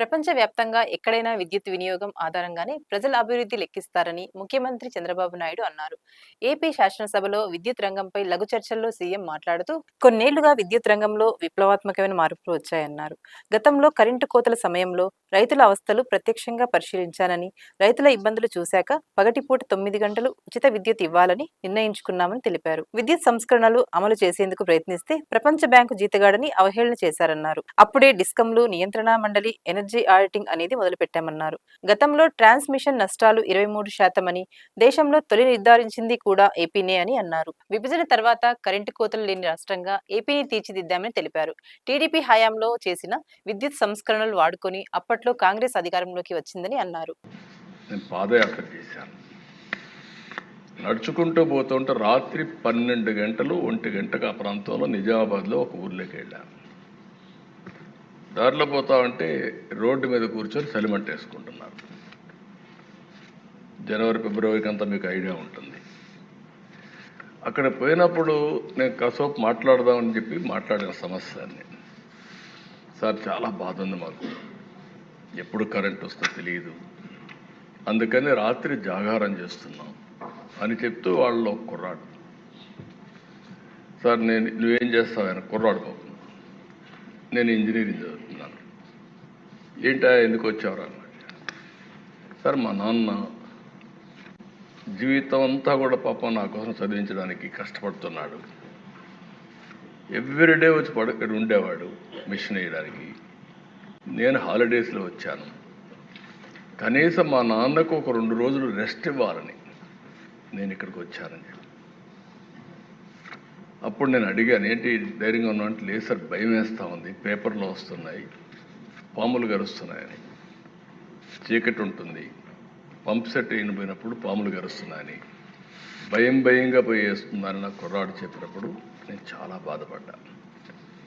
ప్రపంచవ్యాప్తంగా ఎక్కడైనా విద్యుత్ వినియోగం ఆధారంగానే ప్రజల అభివృద్ధి లెక్కిస్తారని ముఖ్యమంత్రి చంద్రబాబు నాయుడు అన్నారు. ఏపీ శాసనసభలో విద్యుత్ రంగంపై లఘు చర్చల్లో సీఎం మాట్లాడుతూ కొన్నేళ్ళుగా విద్యుత్ రంగంలో విప్లవాత్మకమైన మార్పులు వచ్చాయన్నారు. గతంలో కరెంటు కోతల సమయంలో రైతుల అవస్థలు ప్రత్యక్షంగా పరిశీలించానని రైతుల ఇబ్బందులు చూశాక పగటిపూట తొమ్మిది గంటలు ఉచిత విద్యుత్ ఇవ్వాలని నిర్ణయించుకున్నామని తెలిపారు. విద్యుత్ సంస్కరణలు అమలు చేసేందుకు ప్రయత్నిస్తే ప్రపంచ బ్యాంకు జీతగాడని అవహేళన చేశారన్నారు. అప్పుడే డిస్కంలు నియంత్రణ మండలి ఎనర్జీ ఆడిటింగ్ అనేది మొదలుపెట్టామన్నారు. గతంలో ట్రాన్స్మిషన్ నష్టాలు ఇరవై మూడు శాతమని దేశంలో తొలి నిర్ధారించింది కూడా ఏపీనే అని అన్నారు. విభజన తర్వాత కరెంటు కోతలు లేని రాష్ట్రంగా ఏపీని తీర్చిదిద్దామని తెలిపారు. టీడీపీ హయాంలో చేసిన విద్యుత్ సంస్కరణలు వాడుకొని అప్పట్లో కాంగ్రెస్ అధికారంలోకి వచ్చిందని అన్నారు. పాదయాత్ర చేశాను. నడుచుకుంటూ పోతుంటే రాత్రి పన్నెండు గంటలు ఒంటి గంటకు ఆ ప్రాంతంలో నిజామాబాద్లో ఒక ఊర్లోకి వెళ్ళాను. దారిలో పోతా ఉంటే రోడ్డు మీద కూర్చొని చలిమంట వేసుకుంటున్నారు. జనవరి ఫిబ్రవరికి అంతా మీకు ఐడియా ఉంటుంది. అక్కడ పోయినప్పుడు నేను కాసేపు మాట్లాడదామని చెప్పి మాట్లాడిన సమస్యని సార్ చాలా బాధ ఉంది మాకు. ఎప్పుడు కరెంట్ వస్తుందో తెలియదు అందుకని రాత్రి జాగారం చేస్తున్నాం అని చెప్తూ వాళ్ళు కుర్రాడు. సార్ నేను నువ్వేం చేస్తావు ఆయన? కుర్రాడు బాబు నేను ఇంజనీరింగ్ చదువుతున్నాను. ఏంటా ఎందుకు వచ్చావరా సార్ మా నాన్న జీవితం అంతా కూడా పాపం నా కోసం చదివించడానికి కష్టపడుతున్నాడు. ఎవ్రీడే వచ్చి పడు ఇక్కడ ఉండేవాడు మిషన్ వేయడానికి. నేను హాలిడేస్లో వచ్చాను. కనీసం మా నాన్నకు ఒక రెండు రోజులు రెస్ట్ ఇవ్వాలని నేను ఇక్కడికి వచ్చానని చెప్పి. అప్పుడు నేను అడిగాను ఏంటి ధైర్యంగా ఉన్నా అంటే లేదు సార్ భయం వేస్తూ ఉంది. పేపర్లో వస్తున్నాయి. పాములు గరుస్తున్నాయని. చీకటి ఉంటుంది. పంప్ సెట్ అయినపోయినప్పుడు పాములు గరుస్తున్నాయని. భయం భయంగా పోయి వేస్తుందని నా కుర్రాడు చెప్పినప్పుడు నేను చాలా బాధపడ్డాను